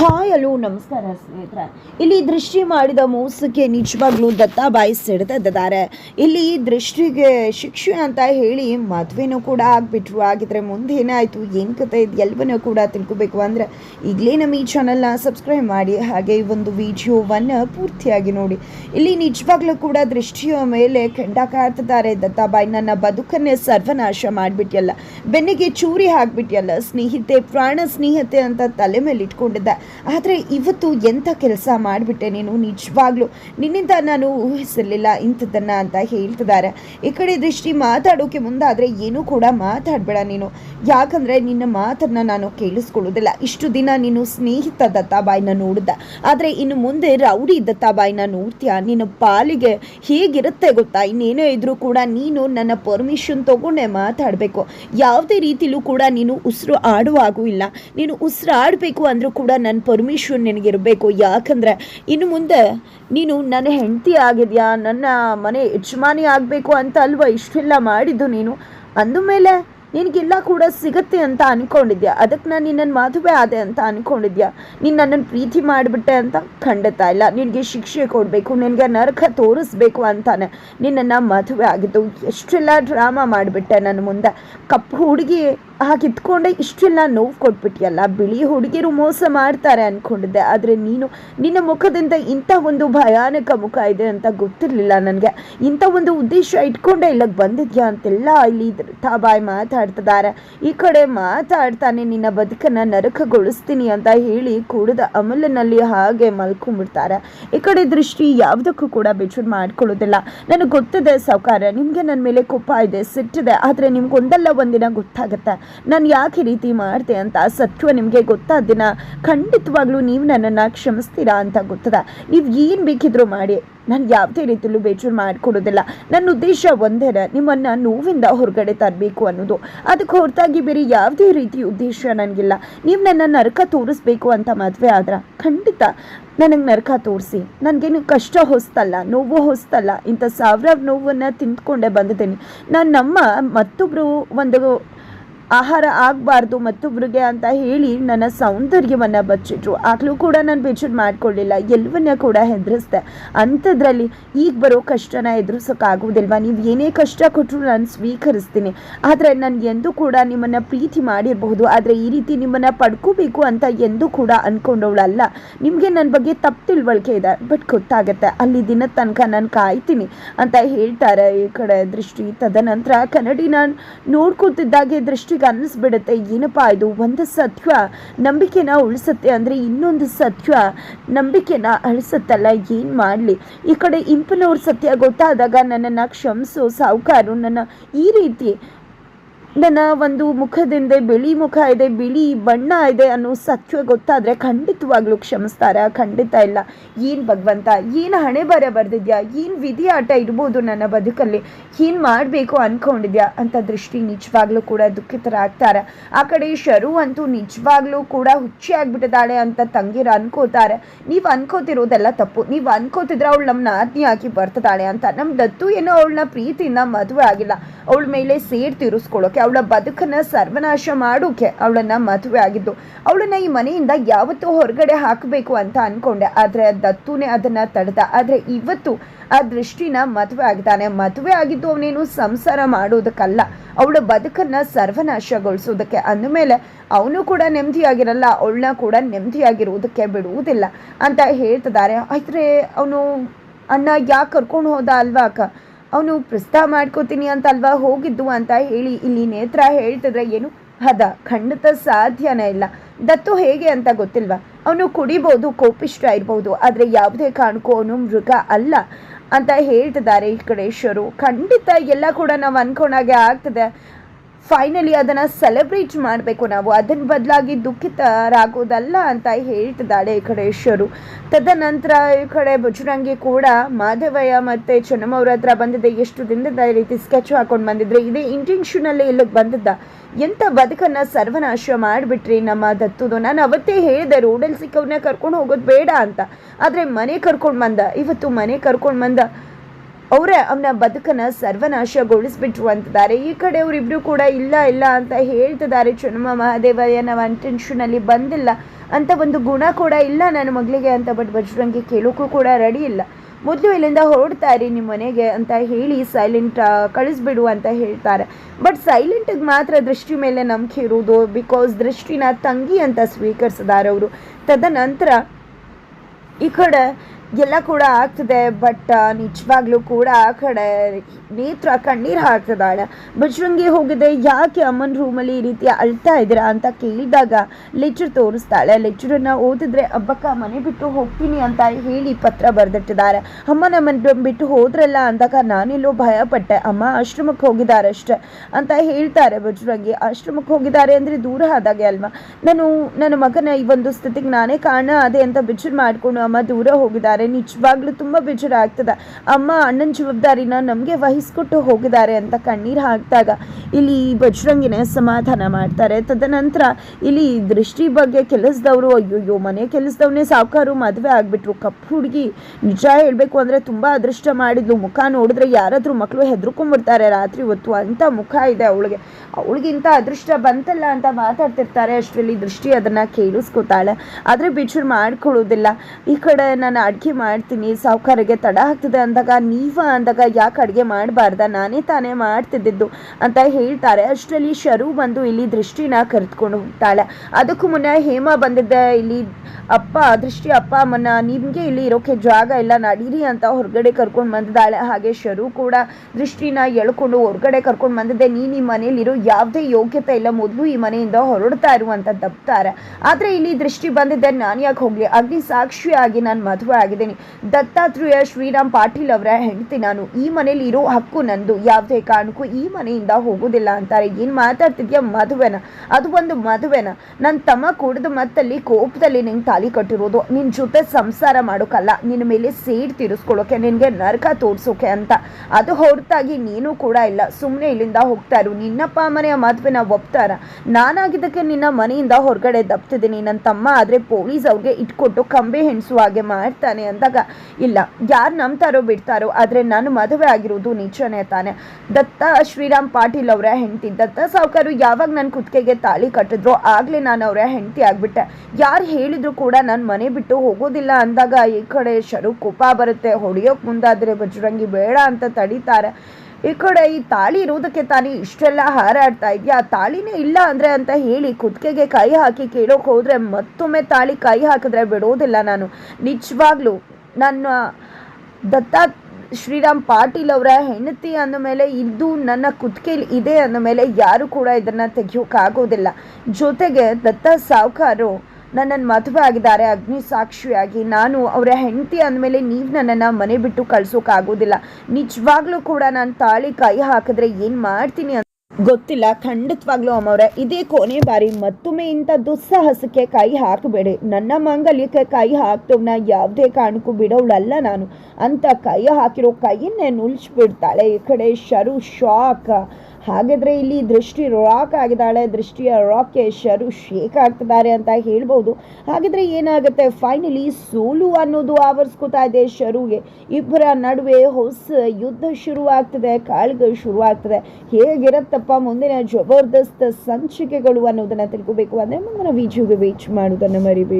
Hi hello ನಮಸ್ಕಾರ ಸ್ನೇಹಿತರೆ. ಇಲ್ಲಿ ದೃಷ್ಟಿ ಮಾಡಿದ ಮೋಸಕ್ಕೆ ನಿಜವಾಗ್ಲೂ ದತ್ತಾಬಾಯಿ ಇದ್ದಾರೆ ಇಲ್ಲಿ ದೃಷ್ಟಿಗೆ ಶಿಕ್ಷೆ ಅಂತ ಹೇಳಿ ಮದುವೆನೂ ಕೂಡ ಆಗಿಬಿಟ್ರು. ಆಗಿದ್ರೆ ಮುಂದೆ ಏನಾಯಿತು? ಏನು ಕತೆ ಇದು? ಎಲ್ಲವನ್ನೂ ಕೂಡ ತಿಳ್ಕೊಬೇಕು ಅಂದರೆ ಈಗಲೇ ನಮ್ಮ ಈ ಚಾನಲ್ನ ಸಬ್ಸ್ಕ್ರೈಬ್ ಮಾಡಿ. ಹಾಗೆ ಈ ಒಂದು ವಿಡಿಯೋವನ್ನು ಪೂರ್ತಿಯಾಗಿ ನೋಡಿ. ಇಲ್ಲಿ ನಿಜವಾಗ್ಲೂ ಕೂಡ ದೃಷ್ಟಿಯ ಮೇಲೆ ಕೆಂಡ ಕಾಡ್ತಿದ್ದಾರೆ. ದತ್ತಾಬಾಯಿ ನನ್ನ ಬದುಕನ್ನೇ ಸರ್ವನಾಶ ಮಾಡಿಬಿಟ್ಯಲ್ಲ. ಬೆನ್ನಿಗೆ ಚೂರಿ ಹಾಕ್ಬಿಟ್ಟಿಯಲ್ಲ ಸ್ನೇಹಿತೆ, ಪ್ರಾಣ ಸ್ನೇಹಿತೆ ಅಂತ ತಲೆ ಮೇಲೆ ಇಟ್ಕೊಂಡಿದ್ದೆ ಆದರೆ ಇವತ್ತು ಎಂಥ ಕೆಲಸ ಮಾಡಿಬಿಟ್ಟೆ ನೀನು? ನಿಜವಾಗ್ಲೂ ನಿನ್ನಿಂದ ನಾನು ಊಹಿಸಲಿಲ್ಲ ಇಂಥದ್ದನ್ನು ಅಂತ ಹೇಳ್ತಿದ್ದಾರೆ. ಈ ಕಡೆ ದೃಷ್ಟಿ ಮಾತಾಡೋಕೆ ಮುಂದಾದರೆ ಏನೂ ಕೂಡ ಮಾತಾಡಬೇಡ ನೀನು. ಯಾಕಂದರೆ ನಿನ್ನ ಮಾತನ್ನು ನಾನು ಕೇಳಿಸ್ಕೊಳ್ಳೋದಿಲ್ಲ. ಇಷ್ಟು ದಿನ ನೀನು ಸ್ನೇಹಿತ ದತ್ತಾಬಾಯಿನ ನೋಡಿದ್ದ. ಆದರೆ ಇನ್ನು ಮುಂದೆ ರೌಡಿ ದತ್ತಾಬಾಯಿನ ನೋಡ್ತೀಯ? ನಿನ್ನ ಪಾಲಿಗೆ ಹೇಗಿರುತ್ತೆ ಗೊತ್ತಾ? ಇನ್ನೇನೇ ಇದ್ರೂ ಕೂಡ ನೀನು ನನ್ನ ಪರ್ಮಿಷನ್ ತಗೊಂಡೇ ಮಾತಾಡಬೇಕು. ಯಾವುದೇ ರೀತಿಲೂ ಕೂಡ ನೀನು ಉಸಿರು ಆಡುವಾಗೂ ಇಲ್ಲ. ನೀನು ಉಸಿರು ಆಡಬೇಕು ಅಂದರೂ ಕೂಡ ನನ್ನ ಪರ್ಮಿಷನ್ ನಿನಗಿರಬೇಕು. ಯಾಕಂದರೆ ಇನ್ನು ಮುಂದೆ ನೀನು ನನ್ನ ಹೆಂಡತಿ ಆಗಿದೆಯಾ? ನನ್ನ ಮನೆ ಯಜಮಾನಿ ಆಗಬೇಕು ಅಂತ ಅಲ್ವಾ? ಇಷ್ಟೆಲ್ಲ ಮಾಡಿದ್ದು ನೀನು. ಅಂದಮೇಲೆ ನಿನಗೆಲ್ಲ ಕೂಡ ಸಿಗತ್ತೆ ಅಂತ ಅಂದ್ಕೊಂಡಿದ್ಯಾ ಅದಕ್ಕೆ ನಾನು ನಿನ್ನನ್ನು ಮದುವೆ ಆದೆ ಅಂತ ಅಂದ್ಕೊಂಡಿದ್ಯಾ ನೀನು ನನ್ನನ್ನು ಪ್ರೀತಿ ಮಾಡಿಬಿಟ್ಟೆ ಅಂತ ಖಂಡಿತ ಇಲ್ಲ. ನಿನಗೆ ಶಿಕ್ಷೆ ಕೊಡಬೇಕು, ನಿನಗೆ ನರಕ ತೋರಿಸ್ಬೇಕು ಅಂತಾನೆ ನಿನ್ನನ್ನು ಮದುವೆ ಆಗಿದ್ದು. ಎಷ್ಟೆಲ್ಲ ಡ್ರಾಮಾ ಮಾಡಿಬಿಟ್ಟೆ ನನ್ನ ಮುಂದೆ. ಕಪ್ಪು ಹುಡುಗಿ ಹಾಗಿದ್ಕೊಂಡೆ ಇಷ್ಟೆಲ್ಲ ನೋವು ಕೊಟ್ಬಿಟ್ಟಿಯಲ್ಲ ಬಿಳಿ ಹುಡುಗಿರು ಮೋಸ ಮಾಡ್ತಾರೆ ಅಂದ್ಕೊಂಡಿದ್ದೆ ಆದರೆ ನೀನು, ನಿನ್ನ ಮುಖದಿಂದ ಇಂಥ ಒಂದು ಭಯಾನಕ ಮುಖ ಇದೆ ಅಂತ ಗೊತ್ತಿರಲಿಲ್ಲ ನನಗೆ. ಇಂಥ ಒಂದು ಉದ್ದೇಶ ಇಟ್ಕೊಂಡೆ ಇಲ್ಲಿಗೆ ಬಂದಿದ್ಯಾ ಅಂತೆಲ್ಲ ಇಲ್ಲಿ ತಾಬಾಯಿ ಮಾತಾಡ್ತಿದ್ದಾರೆ. ಈ ಕಡೆ ಮಾತಾಡ್ತಾನೆ, ನಿನ್ನ ಬದುಕನ್ನ ನರಕಗೊಳಿಸ್ತೀನಿ ಅಂತ ಹೇಳಿ ಕೂಡದ ಅಮಲನಲ್ಲಿ ಹಾಗೆ ಮಲ್ಕೊಂಡ್ಬಿಡ್ತಾರೆ. ಈ ಕಡೆ ದೃಷ್ಟಿ ಯಾವುದಕ್ಕೂ ಕೂಡ ಬೇಜಾರು ಮಾಡ್ಕೊಳ್ಳೋದಿಲ್ಲ. ನನಗೆ ಗೊತ್ತಿದೆ ಸಾವುಕಾರ, ನಿಮಗೆ ನನ್ನ ಮೇಲೆ ಕೋಪ ಇದೆ, ಸಿಟ್ಟಿದೆ, ಆದರೆ ನಿಮ್ಗೊಂದಲ್ಲ ಒಂದಿನ ಗೊತ್ತಾಗುತ್ತೆ. ನಾನು ಯಾಕೆ ರೀತಿ ಮಾಡ್ತೆ ಅಂತ ಸತ್ವ ನಿಮಗೆ ಗೊತ್ತಾದ ದಿನ? ಖಂಡಿತವಾಗ್ಲೂ ನೀವು ನನ್ನನ್ನು ಕ್ಷಮಿಸ್ತೀರಾ ಅಂತ ಗೊತ್ತದ. ನೀವು ಏನು ಬೇಕಿದ್ರು ಮಾಡಿ. ನಾನು ಯಾವುದೇ ರೀತಿಯಲ್ಲೂ ಬೇಜಾರು ಮಾಡಿಕೊಡೋದಿಲ್ಲ. ನನ್ನ ಉದ್ದೇಶ ಒಂದೇನ, ನಿಮ್ಮನ್ನು ನೋವಿಂದ ಹೊರಗಡೆ ತರಬೇಕು ಅನ್ನೋದು. ಅದಕ್ಕೆ ಹೊರತಾಗಿ ಬೇರೆ ಯಾವುದೇ ರೀತಿ ಉದ್ದೇಶ ನನಗಿಲ್ಲ ನೀವು ನನ್ನ ನರಕ ತೋರಿಸ್ಬೇಕು ಅಂತ ಮದುವೆ ಆದ್ರೆ ಖಂಡಿತ ನನಗೆ ನರಕ ತೋರಿಸಿ. ನನಗೇನು ಕಷ್ಟ ಹೊಸ್ತಲ್ಲ, ನೋವು ಹೊಸ್ತಲ್ಲ, ಇಂಥ ಸಾವಿರಾರು ನೋವನ್ನು ತಿಂದ್ಕೊಂಡೇ ಬಂದಿದ್ದೀನಿ. ನಾನು ನಮ್ಮ ಮತ್ತೊಬ್ಬರು ಒಂದು ಆಹಾರ ಆಗಬಾರ್ದು ಮತ್ತೊಬ್ರಿಗೆ ಅಂತ ಹೇಳಿ ನನ್ನ ಸೌಂದರ್ಯವನ್ನು ಬಚ್ಚಿಟ್ರು. ಆಗಲೂ ಕೂಡ ನಾನು ಬೇಜಾರು ಮಾಡಿಕೊಳ್ಳಿಲ್ಲ ಎಲ್ಲವನ್ನ ಕೂಡ ಹೆದರಿಸ್ದೆ. ಅಂಥದ್ರಲ್ಲಿ ಈಗ ಬರೋ ಕಷ್ಟನ ಎದುರಿಸೋಕ್ಕಾಗೋದಿಲ್ವಾ ನೀವು ಏನೇ ಕಷ್ಟ ಕೊಟ್ಟರು ನಾನು ಸ್ವೀಕರಿಸ್ತೀನಿ. ಆದರೆ ನಾನು ಎಂದೂ ಕೂಡ ನಿಮ್ಮನ್ನು ಪ್ರೀತಿ ಮಾಡಿರಬಹುದು. ಆದರೆ ಈ ರೀತಿ ನಿಮ್ಮನ್ನು ಪಡ್ಕೋಬೇಕು ಅಂತ ಎಂದೂ ಕೂಡ ಅಂದ್ಕೊಂಡವಳಲ್ಲ ನಿಮಗೆ ನನ್ನ ಬಗ್ಗೆ ತಪ್ಪು ತಿಳುವಳಿಕೆ ಇದೆ. ಬಟ್ ಗೊತ್ತಾಗತ್ತೆ. ಅಲ್ಲಿ ದಿನದ ತನಕ ನಾನು ಕಾಯ್ತೀನಿ ಅಂತ ಹೇಳ್ತಾರೆ ಈ ಕಡೆ ದೃಷ್ಟಿ. ತದನಂತರ ಕನ್ನಡಿ ನಾನು ನೋಡ್ಕೊತಿದ್ದಾಗೆ ದೃಷ್ಟಿಗೆ ಅನ್ನಿಸ್ಬಿಡುತ್ತೆ. ಏನಪ್ಪಾ ಇದು? ಒಂದು ಸತ್ಯ ನಂಬಿಕೆನ ಉಳಿಸುತ್ತೆ ಅಂದರೆ ಇನ್ನೊಂದು ಸತ್ಯ ನಂಬಿಕೆನ ಅಳಿಸುತ್ತಲ್ಲ. ಏನು ಮಾಡಲಿ? ಈ ಕಡೆ ಇಂಪನವ್ರ ಸತ್ಯ ಗೊತ್ತಾದಾಗ ನನ್ನನ್ನು ಕ್ಷಮಿಸು, ಸಾವುಕಾರು, ನನ್ನ ಈ ರೀತಿ ನನ್ನ ಒಂದು ಮುಖದಿಂದ, ಬಿಳಿ ಮುಖ ಇದೆ, ಬಿಳಿ ಬಣ್ಣ ಇದೆ ಅನ್ನೋ ಸತ್ಯ ಗೊತ್ತಾದರೆ ಖಂಡಿತವಾಗ್ಲೂ ಕ್ಷಮಿಸ್ತಾರೆ. ಖಂಡಿತ ಇಲ್ಲ. ಏನು ಭಗವಂತ? ಏನು ಹಣೆ ಬರ ಬರೆದಿದ್ಯಾ? ಏನು ವಿಧಿ ಆಟ ಇರ್ಬೋದು ನನ್ನ ಬದುಕಲ್ಲಿ? ಏನು ಮಾಡಬೇಕು ಅಂದ್ಕೊಂಡಿದ್ಯಾ ಅಂತ ದೃಷ್ಟಿ ನಿಜವಾಗ್ಲೂ ಕೂಡ ದುಃಖಿತರಾಗ್ತಾರೆ. ಆ ಕಡೆ ಶರು ಅಂತೂ ನಿಜವಾಗ್ಲೂ ಕೂಡ ಹುಚ್ಚಿ ಆಗಿಬಿಟ್ಟಿದ್ದಾಳೆ ಅಂತ ತಂಗಿರು ಅನ್ಕೋತಾರೆ. ನೀವು ಅನ್ಕೋತಿರೋದೆಲ್ಲ ತಪ್ಪು. ನೀವು ಅನ್ಕೋತಿದ್ರೆ ಅವಳು ನಮ್ಮ ಆಜ್ಞೆ ಹಾಕಿ ಬರ್ತದಾಳೆ ಅಂತ. ನಮ್ಮ ದತ್ತು ಏನೋ ಅವಳನ್ನ ಪ್ರೀತಿಯಿಂದ ಮದುವೆ ಆಗಿಲ್ಲ. ಅವಳ ಮೇಲೆ ಸೇರ್ ತೀರಿಸ್ಕೊಳ್ಳೋಕೆ ಅವಳ ಬದುಕನ್ನು ಸರ್ವನಾಶ ಮಾಡೋಕೆ ಅವಳನ್ನು ಮದುವೆ ಆಗಿದ್ದು, ಅವಳನ್ನು ಈ ಮನೆಯಿಂದ ಯಾವತ್ತೂ ಹೊರಗಡೆ ಹಾಕಬೇಕು ಅಂತ ಅಂದ್ಕೊಂಡೆ ಆದರೆ ದತ್ತುನೇ ಅದನ್ನು ತಡೆದ. ಆದರೆ ಇವತ್ತು ಆ ದೃಷ್ಟಿನ ಮದುವೆ ಆಗಿದ್ದಾನೆ ಮದುವೆ ಆಗಿದ್ದು ಅವನೇನು ಸಂಸಾರ ಮಾಡೋದಕ್ಕಲ್ಲ. ಅವಳ ಬದುಕನ್ನು ಸರ್ವನಾಶಗೊಳಿಸೋದಕ್ಕೆ ಅಂದಮೇಲೆ ಅವನು ಕೂಡ ನೆಮ್ಮದಿಯಾಗಿರಲ್ಲ, ಅವಳನ್ನ ಕೂಡ ನೆಮ್ಮದಿಯಾಗಿರುವುದಕ್ಕೆ ಬಿಡುವುದಿಲ್ಲ ಅಂತ ಹೇಳ್ತಿದ್ದಾರೆ. ಆದರೆ ಅವನು ಅಣ್ಣ ಯಾಕೆ ಕರ್ಕೊಂಡು ಹೋದ ಅಲ್ವಾ ಅಕ್ಕ? ಅವನು ಪ್ರಸ್ತಾವ ಮಾಡ್ಕೋತೀನಿ ಅಂತ ಅಲ್ವಾ ಹೋಗಿದ್ದು ಅಂತ ಹೇಳಿ ಇಲ್ಲಿ ನೇತ್ರ ಹೇಳ್ತಿದ್ರೆ ಏನು? ಹದ, ಖಂಡಿತ ಸಾಧ್ಯನೇ ಇಲ್ಲ. ದತ್ತು ಹೇಗೆ ಅಂತ ಗೊತ್ತಿಲ್ವಾ? ಅವನು ಕುಡಿಬೋದು ಕೋಪಿಷ್ಟ ಇರ್ಬೋದು, ಆದರೆ ಯಾವುದೇ ಕಾರಣಕ್ಕೂ ಅವನು ಮೃಗ ಅಲ್ಲ ಅಂತ ಹೇಳ್ತಿದ್ದಾರೆ ಈ ಕಡೇಶ್ವರು ಖಂಡಿತ ಎಲ್ಲ ಕೂಡ ನಾವು ಅನ್ಕೊಂಡಾಗೆ ಆಗ್ತದೆ. ಫೈನಲಿ ಅದನ್ನು ಸೆಲೆಬ್ರೇಟ್ ಮಾಡಬೇಕು ನಾವು. ಅದನ್ನ ಬದಲಾಗಿ ದುಃಖಿತರಾಗೋದಲ್ಲ ಅಂತ ಹೇಳ್ತಿದ್ದಾಳೆ ಈ ಕಡೆ ಶರು ತದನಂತರ ಈ ಕಡೆ ಬಜರಂಗಿ ಕೂಡ ಮಾಧವಯ್ಯ ಮತ್ತು ಚೆನ್ನಮ್ಮವ್ರ ಹತ್ರ ಬಂದಿದ್ದೆ ಎಷ್ಟು ದಿನದ ಈ ರೀತಿ ಸ್ಕೆಚ್ ಹಾಕೊಂಡು ಬಂದಿದ್ರೆ ಇದೇ ಇಂಟೆನ್ಷನಲ್ಲಿ ಇಲ್ಲಿಗೆ ಬಂದಿದ್ದ. ಎಂಥ ಬದುಕನ್ನು ಸರ್ವನಾಶ ಮಾಡಿಬಿಟ್ರಿ ನಮ್ಮ ದತ್ತುದು. ನಾನು ಅವತ್ತೇ ಹೇಳಿದೆ ರೋಡಲ್ಲಿ ಸಿಕ್ಕವ್ರನ್ನ ಕರ್ಕೊಂಡು ಹೋಗೋದು ಬೇಡ ಅಂತ. ಆದರೆ ಮನೆ ಕರ್ಕೊಂಡು ಬಂದ. ಇವತ್ತು ಮನೆ ಕರ್ಕೊಂಡು ಬಂದ. ಅವರೇ ಅವನ ಬದುಕನ್ನು ಸರ್ವನಾಶಗೊಳಿಸ್ಬಿಟ್ರು ಅಂತಿದ್ದಾರೆ ಈ ಕಡೆ ಅವರಿಬ್ರು ಕೂಡ ಇಲ್ಲ ಇಲ್ಲ ಅಂತ ಹೇಳ್ತಿದ್ದಾರೆ. ಚೆನ್ನಮ್ಮ ಮಹಾದೇವಯ್ಯ, ನಾವು ಅಲ್ಲಿ ಬಂದಿಲ್ಲ ಅಂತ ಒಂದು ಗುಣ ಕೂಡ ಇಲ್ಲ ನನ್ನ ಮಗಳಿಗೆ ಅಂತ ಬಟ್ ಬಜರಂಗಿ ಕೇಳೋಕ್ಕೂ ಕೂಡ ರೆಡಿ ಇಲ್ಲ. ಮೊದಲು ಇಲ್ಲಿಂದ ಹೊರಡ್ತಾ ಇರಿ ನಿಮ್ಮ ಮನೆಗೆ ಅಂತ ಹೇಳಿ ಸೈಲೆಂಟ್ ಕಳಿಸ್ಬಿಡು ಅಂತ ಹೇಳ್ತಾರೆ. ಬಟ್ ಸೈಲೆಂಟಿಗೆ ಮಾತ್ರ ದೃಷ್ಟಿ ಮೇಲೆ ನಂಬಿಕೆ ಇರುವುದು ಬಿಕಾಸ್ ದೃಷ್ಟಿನ ತಂಗಿ ಅಂತ ಸ್ವೀಕರಿಸಿದ್ದಾರೆ ಅವರು ತದನಂತರ ಈ ಕಡೆ ಎಲ್ಲ ಕೂಡ ಆಗ್ತದೆ ಬಟ್ ನಿಜವಾಗ್ಲೂ ಕೂಡ ಆ ಕಡೆ ನೇತ್ರ ಕಣ್ಣೀರು ಹಾಕ್ತಿದ್ದಾಳೆ. ಬಜರಂಗಿ ಹೋಗಿದೆ, ಯಾಕೆ ಅಮ್ಮನ ರೂಮಲ್ಲಿ ಈ ರೀತಿ ಅಳ್ತಾ ಇದ್ದೀರಾ ಅಂತ ಕೇಳಿದಾಗ ಲೆಚ್ಚರ್ ತೋರಿಸ್ತಾಳೆ. ಲೆಚ್ಚರನ್ನ ಓದಿದ್ರೆ, ಅಬ್ಬಕ್ಕ, ಮನೆ ಬಿಟ್ಟು ಹೋಗ್ತೀನಿ ಅಂತ ಹೇಳಿ ಪತ್ರ ಬರೆದಿಟ್ಟಿದ್ದಾರೆ. ಅಮ್ಮ ಮನೆ ಬಿಟ್ಟು ಹೋದ್ರಲ್ಲ ಅಂದಾಗ ನಾನೆಲ್ಲೋ ಭಯಪಟ್ಟೆ. ಅಮ್ಮ, ಆಶ್ರಮಕ್ಕೆ ಹೋಗಿದ್ದಾರೆ ಅಂತ ಹೇಳ್ತಾರೆ ಬಜರಂಗಿ ಆಶ್ರಮಕ್ಕೆ ಹೋಗಿದ್ದಾರೆ ಅಂದರೆ ದೂರ ಆದಾಗೆ ಅಲ್ವಾ? ನಾನು, ನನ್ನ ಮಗನ ಈ ಒಂದು ಸ್ಥಿತಿಗೆ ನಾನೇ ಕಾರಣ ಅದೇ ಅಂತ ಬಿಚ್ಚರ್ ಮಾಡಿಕೊಂಡು ಅಮ್ಮ ದೂರ ಹೋಗಿದ್ದಾರೆ. ನಿಜವಾಗ್ಲೂ ತುಂಬ ಬೇಜಾರು ಆಗ್ತದೆ ಅಮ್ಮ, ಅಣ್ಣನ ಜವಾಬ್ದಾರಿನ ನಮಗೆ ವಹಿಸ್ಕೊಟ್ಟು ಹೋಗಿದ್ದಾರೆ ಅಂತ ಕಣ್ಣೀರು ಹಾಕಿದಾಗ ಇಲ್ಲಿ ಬಜರಂಗಿನ ಸಮಾಧಾನ ಮಾಡ್ತಾರೆ. ತದನಂತರ ಇಲ್ಲಿ ದೃಷ್ಟಿ ಬಗ್ಗೆ ಕೆಲಸದವರು, ಅಯ್ಯೋಯ್ಯೋ, ಮನೆ ಕೆಲಸದವನೇ ಸಾವುಕಾರು ಮದುವೆ ಆಗಿಬಿಟ್ರು. ಕಪ್ಪು ಹುಡುಗಿ ನಿಜ ಹೇಳಬೇಕು ಅಂದರೆ ತುಂಬ ಅದೃಷ್ಟ ಮಾಡಿದ್ಲು. ಮುಖ ನೋಡಿದ್ರೆ ಯಾರಾದರೂ ಮಕ್ಕಳು ಹೆದರ್ಕೊಂಡ್ಬಿಡ್ತಾರೆ. ರಾತ್ರಿ ಹೊತ್ತು ಅಂತ ಮುಖ ಇದೆ ಅವಳಿಗೆ. ಅವಳಿಗಿಂತ ಅದೃಷ್ಟ ಬಂತಲ್ಲ ಅಂತ ಮಾತಾಡ್ತಿರ್ತಾರೆ. ಅಷ್ಟರಲ್ಲಿ ದೃಷ್ಟಿ ಅದನ್ನು ಕೇಳಿಸ್ಕೊತಾಳೆ. ಆದರೆ ಬೇಜಾರು ಮಾಡ್ಕೊಳ್ಳೋದಿಲ್ಲ. ಈ ಕಡೆ ನಾನು ಅಡುಗೆ ಮಾಡ್ತೀನಿ, ಸಾವುಕಾರಿಗೆ ತಡ ಆಗ್ತದೆ ಅಂದಾಗ, ನೀವ ಅಂದಾಗ ಯಾಕೆ ಅಡುಗೆ ಮಾಡಬಾರ್ದ? ನಾನೇ ತಾನೇ ಮಾಡ್ತಿದ್ದಿದ್ದು ಅಂತ ಹೇಳ್ತಾರೆ. ಅಷ್ಟರಲ್ಲಿ ಶರು ಬಂದು ಇಲ್ಲಿ ದೃಷ್ಟಿನ ಕರೆದುಕೊಂಡು ಹೋಗ್ತಾಳೆ. ಅದಕ್ಕೂ ಮುನ್ನ ಹೇಮಾ ಬಂದಿದ್ದೆ. ಇಲ್ಲಿ ಅಪ್ಪ, ದೃಷ್ಟಿ ಅಪ್ಪ ಅಮ್ಮನ ನಿಮಗೆ ಇಲ್ಲಿ ಇರೋಕೆ ಜಾಗ ಇಲ್ಲ. ನಡೀರಿ ಅಂತ ಹೊರಗಡೆ ಕರ್ಕೊಂಡು ಬಂದಿದ್ದಾಳೆ. ಹಾಗೆ ಶರು ಕೂಡ ದೃಷ್ಟಿನ ಎಳ್ಕೊಂಡು ಹೊರಗಡೆ ಕರ್ಕೊಂಡು ಬಂದಿದ್ದೆ. ನೀನು ಈ ಮನೆಯಲ್ಲಿರೋ, ಯಾವುದೇ ಯೋಗ್ಯತೆ ಇಲ್ಲ. ಮೊದಲು ಈ ಮನೆಯಿಂದ ಹೊರಡ್ತಾ ಇರುವಂತ ದಪ್ತಾರೆ. ಆದರೆ ಇಲ್ಲಿ ದೃಷ್ಟಿ ಬಂದಿದ್ದೆ. ನಾನು ಯಾಕೆ ಹೋಗ್ಲಿ? ಅಗ್ನಿ ಸಾಕ್ಷಿಯಾಗಿ ನಾನು ಮದುವೆ ಆಗಿದ್ದೀನಿ ದತ್ತಾತ್ರೇಯ ಶ್ರೀರಾಮ್ ಪಾಟೀಲ್ ಅವರ ಹೆಂಡತಿ ನಾನು. ಈ ಮನೇಲಿ ಇರೋ ಹಕ್ಕು ನಂದು. ಯಾವುದೇ ಕಾರಣಕ್ಕೂ ಈ ಮನೆಯಿಂದ ಹೋಗೋದಿಲ್ಲ ಅಂತಾರೆ. ಏನು ಮಾತಾಡ್ತಿದ್ಯಾ ಮದುವೆನ ಅದು ಒಂದು ಮದುವೆನ ನನ್ನ ತಮ್ಮ ಕುಡಿದು ಮತ್ತಲ್ಲಿ ಕೋಪದಲ್ಲಿ ನಿಂಗೆ ತಾಲಿ ಕಟ್ಟಿರೋದು. ನಿನ್ನ ಜೊತೆ ಸಂಸಾರ ಮಾಡೋಕ್ಕಲ್ಲ ನಿನ್ನ ಮೇಲೆ ಸೇಡ್ ತೀರಿಸ್ಕೊಳ್ಳೋಕೆ ನಿನಗೆ ನರಕ ತೋರಿಸೋಕೆ ಅಂತ. ಅದು ಹೊರತಾಗಿ ನೀನು ಕೂಡ ಇಲ್ಲ. ಸುಮ್ಮನೆ ಇಲ್ಲಿಂದ ಹೋಗ್ತಾ ಇರು. ನಿನ್ನಪ್ಪ ಮನೆಯ ಮದುವೆನ ಒಪ್ತಾರ? ನಾನಾಗಿದ್ದಕ್ಕೆ ನಿನ್ನ ಮನೆಯಿಂದ ಹೊರಗಡೆ ದಪ್ತಿದ್ದೀನಿ. ನನ್ನ ತಮ್ಮ ಆದರೆ ಪೊಲೀಸ್ ಅವ್ರಿಗೆ ಇಟ್ಕೊಟ್ಟು ಕಂಬೆ ಹೆಣಿಸುವ ಹಾಗೆ ಮಾಡ್ತಾನೆ ಅಂದಾಗ, ಇಲ್ಲ, ಯಾರು ನಂಬ್ತಾರೋ ಬಿಡ್ತಾರೋ, ಆದರೆ ನಾನು ಮದುವೆ ಆಗಿರೋದು ನಿಜನೇ ತಾನೆ. ದತ್ತ ಶ್ರೀರಾಮ್ ಪಾಟೀಲ್ ಅವರ ಹೆಂಡತಿ. ದತ್ತ ಸಾವುಕಾರು ಯಾವಾಗ ನನ್ನ ಕುತ್ತಿಗೆಗೆ ತಾಳಿ ಕಟ್ಟಿದ್ರು, ಆಗಲೇ ನಾನು ಅವರ ಹೆಂಡತಿ ಆಗಿಬಿಟ್ಟೆ. ಯಾರು ಹೇಳಿದ್ರು ಕೂಡ ನಾನು ಮನೆ ಬಿಟ್ಟು ಹೋಗೋದಿಲ್ಲ ಅಂದಾಗ ಈ ಕಡೆ ಶರು ಕೋಪ ಬರುತ್ತೆ. ಹೊಡೆಯೋಕೆ ಮುಂದಾದರೆ ಬಜರಂಗಿ ಬೇಡ ಅಂತ ತಡೀತಾರೆ. ಈ ಕಡೆ ಈ ತಾಳಿ ಇರೋದಕ್ಕೆ ತಾನೇ ಇಷ್ಟೆಲ್ಲ ಹಾರಾಡ್ತಾ ಇದೆಯಾ? ತಾಳಿನೇ ಇಲ್ಲ ಅಂದರೆ ಅಂತ ಹೇಳಿ ಕುತ್ತಿಗೆಗೆ ಕೈ ಹಾಕಿ ಕೇಳೋಕೆ ಹೋದರೆ ಮತ್ತೊಮ್ಮೆ ತಾಳಿ ಕೈ ಹಾಕಿದ್ರೆ ಬಿಡೋದಿಲ್ಲ ನಾನು. ನಿಜವಾಗ್ಲೂ ನನ್ನ ದತ್ತ ಶ್ರೀರಾಮ್ ಪಾಟೀಲ್ ಅವರ ಹೆಂಡತಿ ಅಂದ ಮೇಲೆ ಇದು ನನ್ನ ಕುತ್ತಿಗೆಲಿ ಇದೆ ಅಂದ ಮೇಲೆ ಯಾರು ಕೂಡ ಇದನ್ನು ತೆಗಿಯೋಕ್ಕಾಗೋದಿಲ್ಲ ಜೊತೆಗೆ ದತ್ತ ಸಾವುಕಾರು ನನ್ನನ್ನು ಮದುವೆ ಆಗಿದ್ದಾರೆ, ಅಗ್ನಿ ಸಾಕ್ಷಿಯಾಗಿ. ನಾನು ಅವರ ಹೆಂಡತಿ ಅಂದಮೇಲೆ ನೀವು ನನ್ನನ್ನು ಮನೆ ಬಿಟ್ಟು ಕಳ್ಸೋಕ್ಕಾಗೋದಿಲ್ಲ ನಿಜವಾಗ್ಲೂ ಕೂಡ ನಾನು ತಾಳಿ ಕೈ ಹಾಕಿದ್ರೆ ಏನು ಮಾಡ್ತೀನಿ ಅಂತ ಗೊತ್ತಿಲ್ಲ. ಖಂಡಿತವಾಗ್ಲೂ ಅಮ್ಮವ್ರೆ, ಇದೇ ಕೊನೆ ಬಾರಿ ಮತ್ತೊಮ್ಮೆ ಇಂಥ ದುಸ್ಸಾಹಸಕ್ಕೆ ಕೈ ಹಾಕಬೇಡಿ. ನನ್ನ ಮಾಂಗಲ್ಯಕ್ಕೆ ಕೈ ಹಾಕ್ತವ್ನ ಯಾವುದೇ ಕಾರಣಕ್ಕೂ ಬಿಡೋಳಲ್ಲ ನಾನು. ಅಂತ ಕೈ ಹಾಕಿರೋ ಕೈಯನ್ನೇ ನುಲ್ಸ್ಬಿಡ್ತಾಳೆ ಈ ಕಡೆ ಶರು ಶಾಕ್ ಹಾಗಾದ್ರೆ ಇಲ್ಲಿ ದೃಷ್ಟಿ ರಾಕ್ ಆಗಿದ್ದಾಳೆ. ದೃಷ್ಟಿಯ ರಾಕೇಶರು ಶರು ಶೇಕ್ ಆಗ್ತಿದ್ದಾರೆ ಅಂತ ಹೇಳ್ಬೋದು. ಹಾಗಿದ್ರೆ ಏನಾಗುತ್ತೆ? ಫೈನಲಿ ಸೋಲು ಅನ್ನೋದು ಆವರಿಸ್ಕೊತಾ ಇದೆ ಶರುಗೆ. ಇಬ್ಬರ ನಡುವೆ ಹೊಸ ಯುದ್ಧ ಶುರುವಾಗ್ತದೆ. ಕಾಳ್ಗಳು ಶುರುವಾಗ್ತದೆ. ಹೇಗಿರತ್ತಪ್ಪ ಮುಂದಿನ ಜಬರ್ದಸ್ತ್ ಸಂಚಿಕೆಗಳು ಅನ್ನೋದನ್ನ ತಿಳ್ಕೋಬೇಕು ಅಂದ್ರೆ ಮುಂದಿನ ವಿಡಿಯೋಗೆ ವೀಚ್ ಮಾಡೋದನ್ನ ಮರಿಬೇಡಿ.